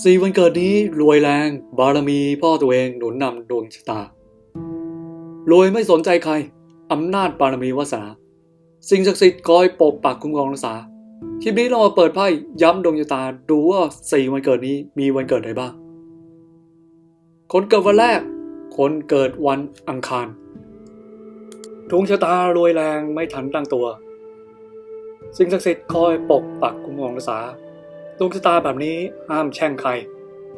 สี่วันเกิดนี้รวยแรงบารมีพ่อตัวเองหนุนนำดวงชะตารวยไม่สนใจใครอำนาจบารมีวาสนา สิ่งศักดิ์สิทธิ์คอยปกปักคุ้มครองรักษาคลิปนี้เรามาเปิดไพ่ย้ำดวงชะตาดูว่าสี่วันเกิดนี้มีวันเกิดใดบ้าง คนเกิดวันแรก คนเกิดวันอังคารดวงชะตารวยแรงไม่ทันตั้งตัว สิ่งศักดิ์สิทธิ์คอยปกปักคุ้มครองรักษา ดวงชะตาแบบนี้ห้ามแช่งใคร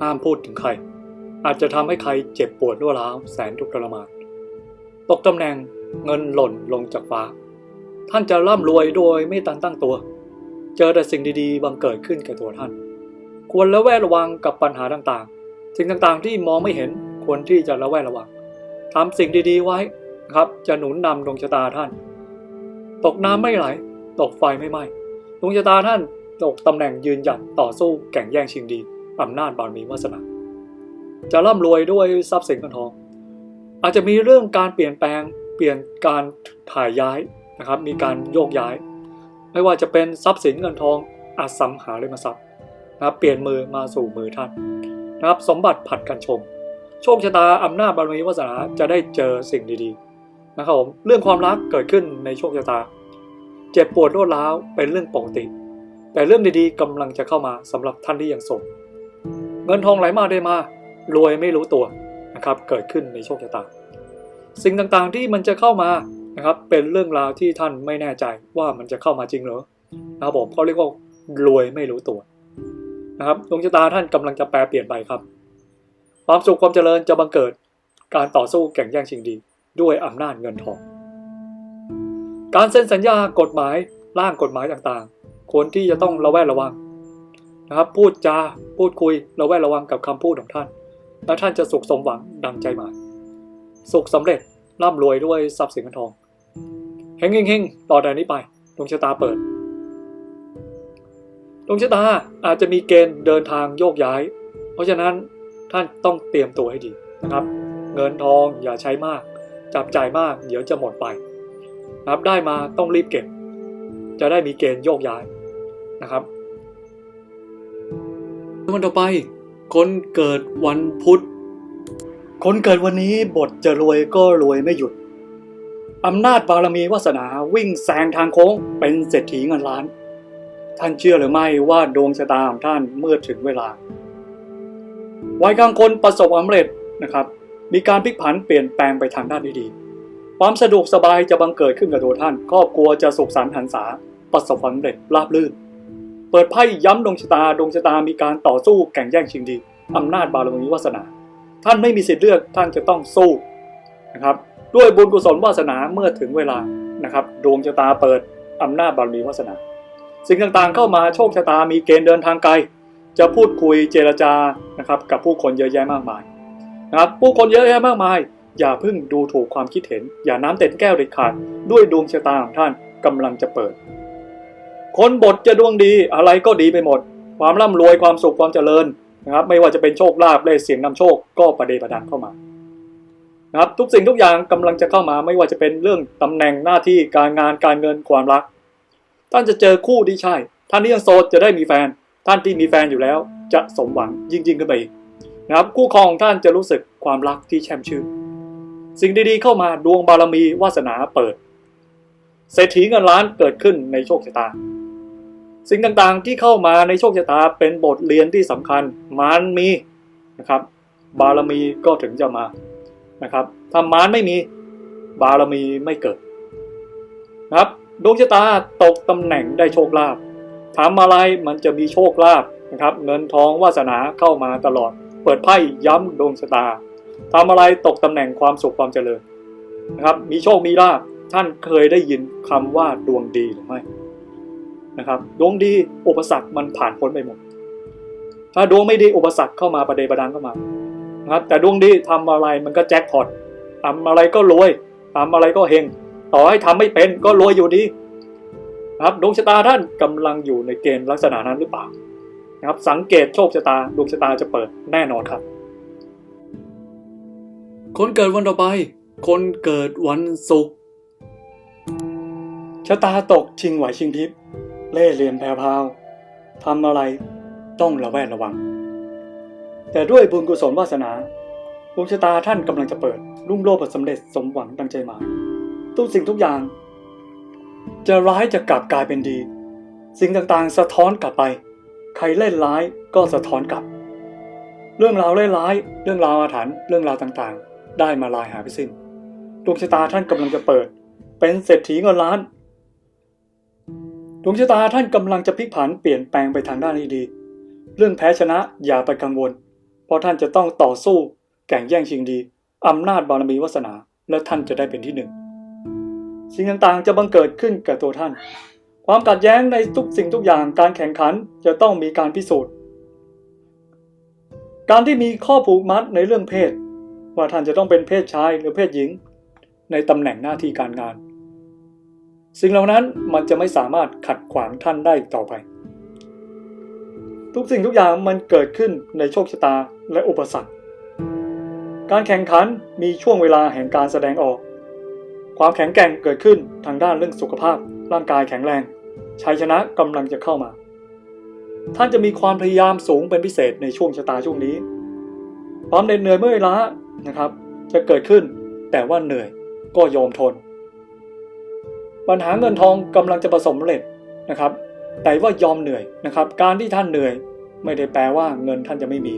ห้ามพูดถึงใคร อาจจะทำให้ใครเจ็บปวดรัวร้าวแสนทุกข์ทรมาน ตกตำแหน่งเงินหล่นลงจากฟ้า ท่านจะร่ำรวยโดยไม่ตันตั้งตัว เจอแต่สิ่งดีๆ บังเกิดขึ้นแกับตัวท่าน ควรระแวดระวังกับปัญหาต่างๆ สิ่งต่างๆที่มองไม่เห็นควรที่จะระแวดระวังทำสิ่งดีๆไว้ครับจะหนุนนำดวงชะตาท่าน ตกน้ำไม่ไหล ตกไฟไม่ไหม้ดวงชะตาท่าน ตกตำแหน่งยืนหยัดต่อสู้แข่งแย่งชิงดีอำนาจบารมีวาสนา จะร่ำรวยด้วยทรัพย์สินเงินทอง อาจจะมีเรื่องการเปลี่ยนแปลงเปลี่ยนการถ่ายย้ายนะครับ มีการโยกย้าย ไม่ว่าจะเป็นทรัพย์สินเงินทองอสังหาริมทรัพย์นะครับเปลี่ยนมือมาสู่มือท่านนะครับสมบัติผัดกันชม โชคชะตาอำนาจบารมีวาสนาจะได้เจอสิ่งดีๆนะครับผมเรื่องความรักเกิดขึ้นในโชคชะตา เจ็บปวดรวดร้าวเป็นเรื่องปกติ แต่เรื่องดีๆกำลังจะเข้ามาสำหรับท่านที่ยังโสดเงินทองไหลมาได้มารวยไม่รู้ตัวนะครับเกิดขึ้นในโชคชะตา สิ่งต่างๆที่มันจะเข้ามานะครับเป็นเรื่องราวที่ท่านไม่แน่ใจว่ามันจะเข้ามาจริงหรอนะครับผมเขาเรียกว่ารวยไม่รู้ตัวนะครับดวงชะตาท่านกำลังจะแปลเปลี่ยนไปครับ ความสุขความเจริญจะบังเกิดการต่อสู้แข่งแย่งชิงดี ด้วยอำนาจเงินทอง การเซ็นสัญญากฎหมายร่างกฎหมายต่างๆ ควรที่จะต้องระแวดระวังนะครับ พูดจาพูดคุยระแวดระวังกับคำพูดของท่าน แล้วท่านจะสุขสมหวังดังใจหมาย สุขสำเร็จร่ำรวยด้วยทรัพย์สินเงินทองเฮงเฮงต่อแต่นี้ไปดวงชะตาเปิดดวงชะตาอาจจะมีเกณฑ์เดินทางโยกย้าย เพราะฉะนั้นท่านต้องเตรียมตัวให้ดีนะครับ เงินทองอย่าใช้มาก จับจ่ายมาก เดี๋ยวจะหมดไปนับได้มาต้องรีบเก็บ จะได้มีเกณฑ์โยกย้าย นะครับวันต่อไป คนเกิดวันพุธ คนเกิดวันนี้บทจะรวยก็รวยไม่หยุดอำนาจบารมีวาสนาวิ่งแซงทางโค้งเป็นเศรษฐีเงินล้าน ท่านเชื่อหรือไม่ว่าดวงชะตาของท่านเมื่อถึงเวลา วัยกลางคนประสบความสำเร็จนะครับ มีการพลิกผันเปลี่ยนแปลงไปทางด้านที่ดีความสะดวกสบายจะบังเกิดขึ้นกับตัวท่าน ครอบครัวจะสุขสันต์หันษาประสบความสำเร็จราบรื่น เปิดไพ่ย้ำดวงชะตาดวงชะตามีการต่อสู้แข่งแย่งชิงดีอำนาจบารมีวาสนา ท่านไม่มีสิทธิ์เลือกท่านจะต้องสู้นะครับ ด้วยบุญกุศลวาสนาเมื่อถึงเวลานะครับ ดวงชะตาเปิดอำนาจบารมีวาสนา สิ่งต่างๆเข้ามาโชคชะตามีเกณฑ์เดินทางไกล จะพูดคุยเจรจานะครับกับผู้คนเยอะแยะมากมายนะครับผู้คนเยอะแยะมากมาย อย่าเพิ่งดูถูกความคิดเห็น อย่าน้ำเต็มแก้วเด็ดขาดด้วยดวงชะตาของท่านกำลังจะเปิด คนบทจะดวงดีอะไรก็ดีไปหมด ความร่ำรวยความสุขความเจริญนะครับ ไม่ว่าจะเป็นโชคลาภและเสียงนำโชคก็ประเดประดังเข้ามานะครับทุกสิ่งทุกอย่างกำลังจะเข้ามาไม่ว่าจะเป็นเรื่องตำแหน่งหน้าที่การงานการเงินความรัก ท่านจะเจอคู่ที่ใช่ ท่านที่ยังโสดจะได้มีแฟน ท่านที่มีแฟนอยู่แล้ว จะสมหวังยิ่งยิ่งขึ้นไปอีกนะครับคู่ครองของท่านจะรู้สึกความรักที่แช่มชื่นสิ่งดีๆเข้ามาดวงบารมีวาสนาเปิดเศรษฐีเงินล้านเกิดขึ้นในโชคชะตา สิ่งต่างๆที่เข้ามาในโชคชะตาเป็นบทเรียนที่สำคัญมันมีนะครับ บารมีก็ถึงจะมานะครับถ้ามารไม่มีบารมีไม่เกิดนะครับดวงชะตาตกตำแหน่งได้โชคลาภทำอะไรมันจะมีโชคลาภนะครับ เงินทองวาสนาเข้ามาตลอด เปิดไพ่ย้ำดวงชะตาทำอะไรตกตำแหน่งความสุขความเจริญนะครับ มีโชคมีลาภท่านเคยได้ยินคำว่าดวงดีหรือไม่ นะครับดวงดีอุปสรรคมันผ่านพ้นไปหมด ถ้าดวงไม่ดีอุปสรรคเข้ามาประเดประดังเข้ามานะครับแต่ดวงดีทำอะไรมันก็แจ็คพอตทำอะไรก็รวยทำอะไรก็เฮงต่อให้ทำไม่เป็นก็รวยอยู่ดีนะครับดวงชะตาท่านกำลังอยู่ในเกณฑ์ลักษณะนั้นหรือเปล่านะครับสังเกตโชคชะตาดวงชะตาจะเปิดแน่นอนครับ คนเกิดวันต่อไป คนเกิดวันศุกร์ชะตาตกชิงไหวชิงทิพย์ เล่เหลี่ยมแพรวพาวทำอะไรต้องระแวดระวัง แต่ด้วยบุญกุศลวาสนาดวงชะตาท่านกำลังจะเปิด รุ่งโรจน์สำเร็จสมหวังดังใจหมายทุกสิ่งทุกอย่าง จะร้ายจะกลับกลายเป็นดี สิ่งต่างๆ สะท้อนกลับไป ใครเล่นร้ายก็สะท้อนกลับ เรื่องราวเล่ร้าย เรื่องราวอาถรรพ์เรื่องราวต่างๆ ได้มาลายหายไปสิ้นดวงชะตาท่านกำลังจะเปิด เป็นเศรษฐีเงินล้าน วงชะตาท่านกำลังจะพลิกผันเปลี่ยนแปลงไปทางด้านที่ดี เรื่องแพ้ชนะอย่าไปกังวล เพราะท่านจะต้องต่อสู้แข่งแย่งชิงดีอำนาจบารมีวาสนา และท่านจะได้เป็นที่หนึ่ง สิ่งต่างๆจะบังเกิดขึ้นกับตัวท่าน ความขัดแย้งในทุกสิ่งทุกอย่างการแข่งขันจะต้องมีการพิสูจน์ การที่มีข้อผูกมัดในเรื่องเพศ ว่าท่านจะต้องเป็นเพศชายหรือเพศหญิง ในตำแหน่งหน้าที่การงาน สิ่งเหล่านั้นมันจะไม่สามารถขัดขวางท่านได้อีกต่อไป ทุกสิ่งทุกอย่างมันเกิดขึ้นในโชคชะตาและอุปสรรค การแข่งขันมีช่วงเวลาแห่งการแสดงออก ความแข็งแกร่งเกิดขึ้นทางด้านเรื่องสุขภาพ ร่างกายแข็งแรง ชัยชนะกำลังจะเข้ามา ท่านจะมีความพยายามสูงเป็นพิเศษในช่วงชะตาช่วงนี้ ความเหน็ดเหนื่อยเมื่อยล้านะครับ จะเกิดขึ้นแต่ว่าเหนื่อยก็ยอมทน ปัญหาเงินทองกำลังจะประสบผสำเร็จนะครับ แต่ว่ายอมเหนื่อยนะครับ การที่ท่านเหนื่อยไม่ได้แปลว่าเงินท่านจะไม่มี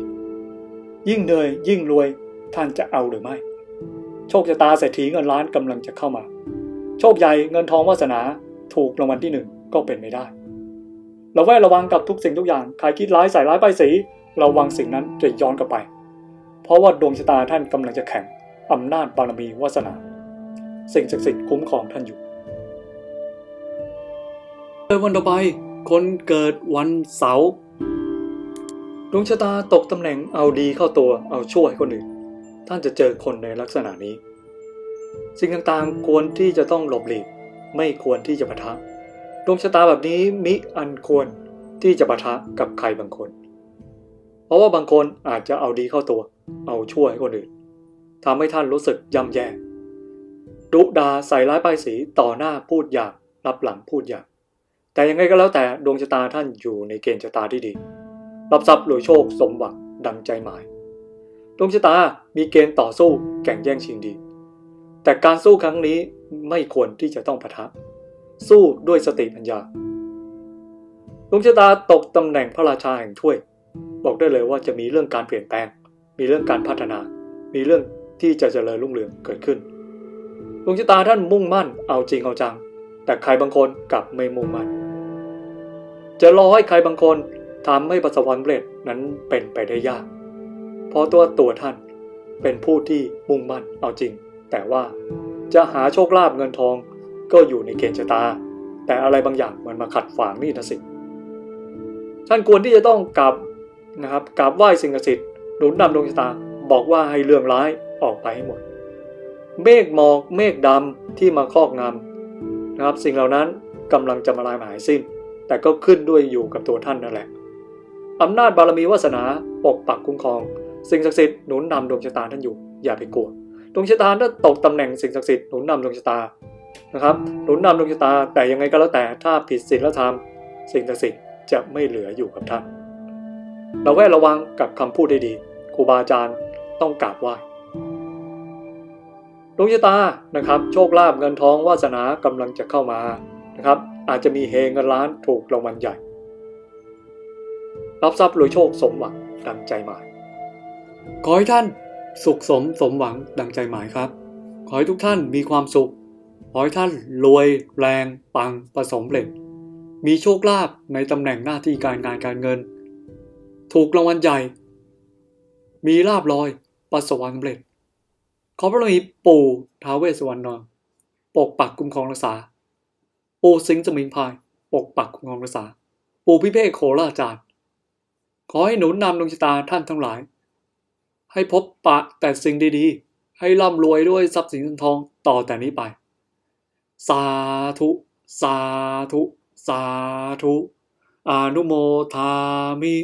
ยิ่งเหนื่อยยิ่งรวยท่านจะเอาหรือไม่ โชคชะตาเศรษฐีเงินล้านกำลังจะเข้ามา โชคใหญ่เงินทองวาสนาถูกรางวัลที่หนึ่งก็เป็นไม่ได้เราแวดระวังกับทุกสิ่งทุกอย่างใครคิดร้ายใส่ร้ายป้ายสีระวังสิ่งนั้นจะย้อนกลับไป เพราะว่าดวงชะตาท่านกำลังจะแข่งอำนาจบารมีวาสนา สิ่งศักดิ์สิทธิ์คุ้มครองท่านอยู่ เกิดวันต่อไป คนเกิดวันเสาร์ดวงชะตาตกตำแหน่งเอาดีเข้าตัวเอาชั่วให้คนอื่น ท่านจะเจอคนในลักษณะนี้ สิ่งต่างๆควรที่จะต้องหลบหลีก ไม่ควรที่จะปะทะ ดวงชะตาแบบนี้มิอันควรที่จะปะทะกับใครบางคน เพราะว่าบางคนอาจจะเอาดีเข้าตัว เอาชั่วให้คนอื่นทำให้ท่านรู้สึกย่ำแย่ดุดาใส่ร้ายป้ายสีต่อหน้าพูดอย่างรับหลังพูดอย่าง แต่ยังไงก็แล้วแต่ดวงชะตาท่านอยู่ในเกณฑ์ชะตาที่ดี รับทรัพย์รวยโชคสมหวังดังใจหมาย ดวงชะตามีเกณฑ์ต่อสู้แข่งแย่งชิงดี แต่การสู้ครั้งนี้ไม่ควรที่จะต้องปะทะ สู้ด้วยสติปัญญา ดวงชะตาตกตำแหน่งพระราชาแห่งถ้วย บอกได้เลยว่าจะมีเรื่องการเปลี่ยนแปลง มีเรื่องการพัฒนา มีเรื่องที่จะเจริญรุ่งเรืองเกิดขึ้น ดวงชะตาท่านมุ่งมั่นเอาจริงเอาจัง แต่ใครบางคนกลับไม่มุ่งมั่น จะรอให้ใครบางคนทำให้ประสบความสำเร็จนั้นเป็นไปได้ยาก เพราะตัวตัวท่านเป็นผู้ที่มุ่งมั่นเอาจริง แต่ว่าจะหาโชคลาภเงินทองก็อยู่ในเกณฑ์ชะตา แต่อะไรบางอย่างมันมาขัดขวางนี่นะสิท่านควรที่จะต้องกราบนะครับกราบไหว้สิ่งศักดิ์สิทธิ์หนุนนำดวงชะตาบอกว่าให้เรื่องร้ายออกไปให้หมด เมฆหมอกเมฆดำที่มาครอบงำนะครับ สิ่งเหล่านั้นกำลังจะมาลายหายสิ้น แต่ก็ขึ้นด้วยอยู่กับตัวท่านนั่นแหละอำนาจบารมีวาสนาปกปักคุ้มครอง สิ่งศักดิ์สิทธิ์หนุนนำดวงชะตาท่านอยู่อย่าไปกลัวดวงชะตาถ้าตกตำแหน่งสิ่งศักดิ์สิทธิ์หนุนนำดวงชะตานะครับหนุนนำดวงชะตาแต่ยังไงก็แล้วแต่ถ้าผิดศีลธรรมสิ่งศักดิ์สิทธิ์จะไม่เหลืออยู่กับท่านเราแวดระวังกับคำพูดได้ดีครูบาอาจารย์ต้องกราบไหว้ดวงชะตานะครับ โชคลาภเงินทองวาสนากำลังจะเข้ามานะครับ อาจจะมีเฮเงินล้านถูกรางวัลใหญ่ รับทรัพย์รวยโชคสมหวังดังใจหมาย ขอให้ท่านสุขสมสมหวังดังใจหมายครับ ขอให้ทุกท่านมีความสุข ขอให้ท่านรวยแรงปังประสมเร็จ มีโชคลาภในตำแหน่งหน้าที่การงานการเงิน ถูกรางวัลใหญ่ มีลาบลอย ประสบความสำเร็จ ขอพระมีปู่ท้าวเวสสวรรณนอนปกปักคุ้มครองรักษา ปูสิงจมิงพาย ปกปักงองรักษา ปู่พิเภกโคราจารย์ขอให้หนุนนำดวงชะตาท่านทั้งหลาย ให้พบปะแต่สิ่งดีๆ ให้ร่ำรวยด้วยทรัพย์สินเงินทองต่อแต่นี้ไป สาธุ สาธุ สาธุ อนุโมทามิ